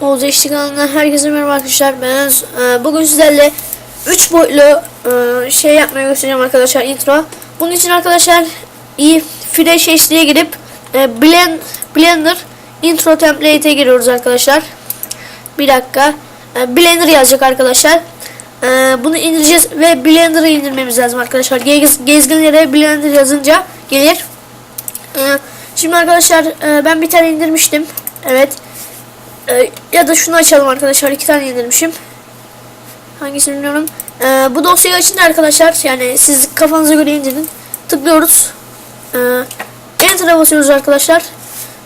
Oğuz Eşlik kanalından herkese merhaba arkadaşlar. Ben. Ee, Bugün sizlerle 3 boyutlu e, şey yapmayı göstereceğim arkadaşlar intro. Bunun için arkadaşlar iyi Flash HD'ye girip e, Blend, Blender intro template'e giriyoruz arkadaşlar. Bir dakika. E, Blender yazacak arkadaşlar. E, Bunu indireceğiz ve Blender'ı indirmemiz lazım arkadaşlar. Gez, gezginlere Blender yazınca gelir. E, Şimdi arkadaşlar e, ben bir tane indirmiştim. Evet. Ee, ya da şunu açalım arkadaşlar. iki tane indirmişim. Hangisini bilmiyorum. Ee, bu dosyayı açın arkadaşlar. Yani siz kafanıza göre indirin. Tıklıyoruz. Ee, Enter'a basıyoruz arkadaşlar.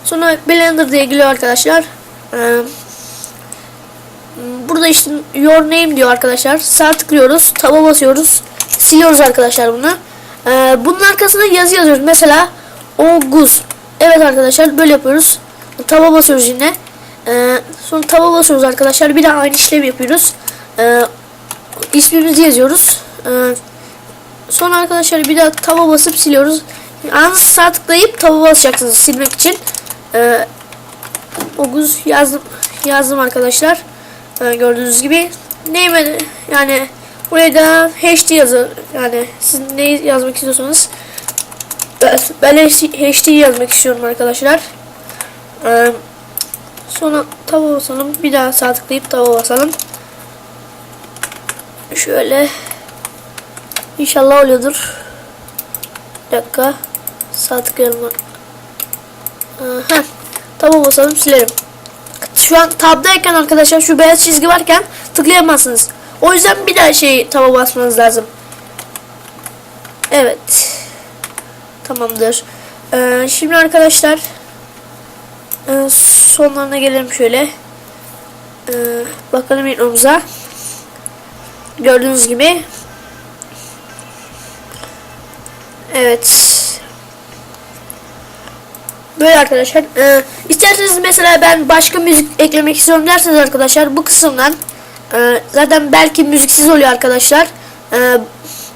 Sonra Blender diye geliyor arkadaşlar. Ee, burada işte your name diyor arkadaşlar. Sağ tıklıyoruz. Taba basıyoruz. Siliyoruz arkadaşlar bunu. Ee, bunun arkasına yazı yazıyoruz. Mesela Oguz. Evet arkadaşlar böyle yapıyoruz. Taba basıyoruz yine. Ee, sonra taba basıyoruz arkadaşlar. Bir daha aynı işlemi yapıyoruz. Ee, ismimizi yazıyoruz. Ee, sonra arkadaşlar bir daha taba basıp siliyoruz. Yalnız sağ tıklayıp taba basacaksınız silmek için. Ee, Oguz yazdım yazdım arkadaşlar. Ee, gördüğünüz gibi. Neyme yani buraya da HD yazı yani siz ne yazmak istiyorsanız ben, ben HD yazmak istiyorum arkadaşlar. Ee, Sonra tava basalım. Bir daha sağ tıklayıp tava basalım. Şöyle. İnşallah oluyordur. Bir dakika. Sağ tıklayalım. Heh. Tava basalım silerim. Şu an tabdayken arkadaşlar şu beyaz çizgi varken tıklayamazsınız. O yüzden bir daha şey tava basmanız lazım. Evet. Tamamdır. Ee, şimdi arkadaşlar ee, sonlarına gelelim şöyle. Ee, bakalım intromuza. Gördüğünüz gibi. Evet. Böyle arkadaşlar. Ee, isterseniz mesela ben başka müzik eklemek istiyorum derseniz arkadaşlar bu kısımdan e, zaten belki müziksiz oluyor arkadaşlar. Ee,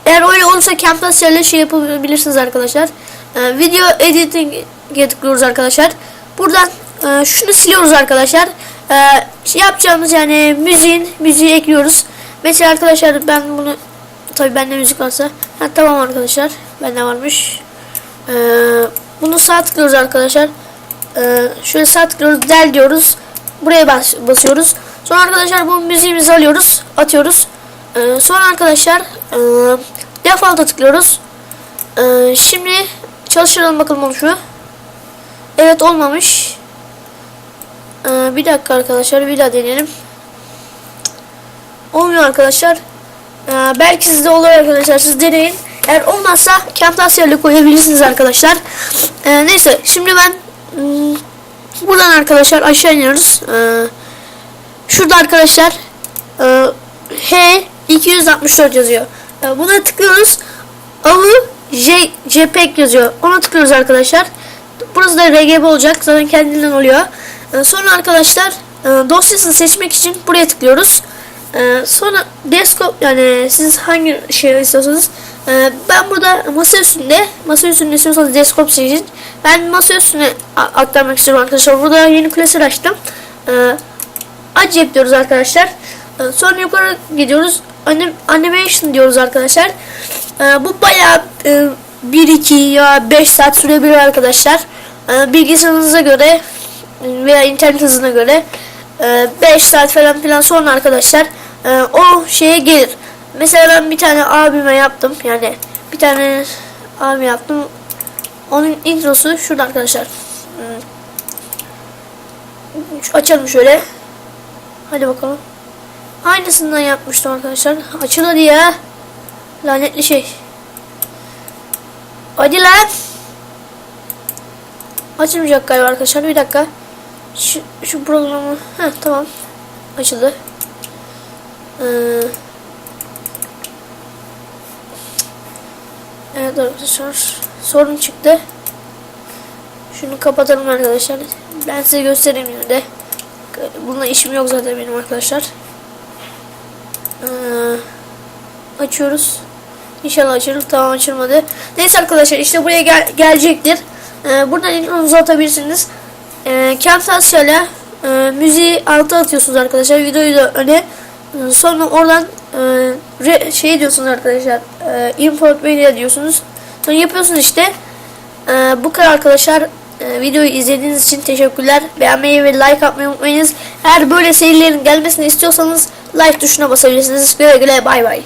eğer öyle olursa Camtasia ile şey yapabilirsiniz arkadaşlar. Ee, video editing'e tıklıyoruz arkadaşlar. Buradan e, şunu siliyoruz arkadaşlar. E, şey yapacağımız yani müziğin müziği ekliyoruz. Mesela arkadaşlar ben bunu tabi bende müzik varsa ha, tamam arkadaşlar bende varmış. E, bunu sağ tıklıyoruz arkadaşlar. Şöyle sağ tıklıyoruz del diyoruz. Buraya bas, basıyoruz. Sonra arkadaşlar bu müziğimizi alıyoruz atıyoruz. Sonra arkadaşlar e, default'a tıklıyoruz. Şimdi çalıştıralım bakalım onu şu. Evet olmamış. Ee, bir dakika arkadaşlar bir daha deneyelim. Olmuyor arkadaşlar. Ee, belki sizde olur arkadaşlar siz deneyin. Eğer olmazsa Camtasia ile koyabilirsiniz arkadaşlar. Ee, neyse şimdi ben hmm, buradan arkadaşlar aşağı iniyoruz. Ee, şurada arkadaşlar e, H 264 yazıyor. Ee, buna tıklıyoruz. Avı J, JPEG yazıyor. Ona tıklıyoruz arkadaşlar. Burası da RGB olacak. Zaten kendinden oluyor. Ee, sonra arkadaşlar e, dosyasını seçmek için buraya tıklıyoruz. Ee, sonra desktop yani siz hangi şey istiyorsanız e, ben burada masa üstünde masa üstünde istiyorsanız desktop seçin. Ben masa üstüne aktarmak istiyorum arkadaşlar. Burada yeni klasör açtım. Ee, Acep diyoruz arkadaşlar. Sonra yukarı gidiyoruz. Anim, animation diyoruz arkadaşlar. Bu bayağı e, 1-2 ya 5 saat sürebilir arkadaşlar. Bilgisayarınıza göre veya internet hızına göre 5 saat falan filan sonra arkadaşlar e, o şeye gelir. Mesela ben bir tane abime yaptım. Yani bir tane abime yaptım. Onun introsu şurada arkadaşlar. Hmm. Açalım şöyle. Hadi bakalım. Aynısından yapmıştım arkadaşlar. Açıl hadi ya. Lanetli şey. Hadi lan. Açılmayacak galiba arkadaşlar. Bir dakika. Şu, şu programı. Heh, tamam. Açıldı. Ee, evet arkadaşlar. Sorun çıktı. Şunu kapatalım arkadaşlar. Ben size göstereyim yine de. Bununla işim yok zaten benim arkadaşlar. Ee, açıyoruz. İnşallah açılır. Tamam açılmadı. Neyse arkadaşlar işte buraya gel gelecektir. Ee, buradan intronuzu atabilirsiniz. Ee, Camtasia ile e, müziği alta atıyorsunuz arkadaşlar. Videoyu da öne. E, sonra oradan e, re, şey diyorsunuz arkadaşlar. E, import media diyorsunuz. Sonra yapıyorsunuz işte. E, bu kadar arkadaşlar. E, videoyu izlediğiniz için teşekkürler. Beğenmeyi ve like atmayı unutmayınız. Eğer böyle serilerin gelmesini istiyorsanız like tuşuna basabilirsiniz. Güle güle bay bay.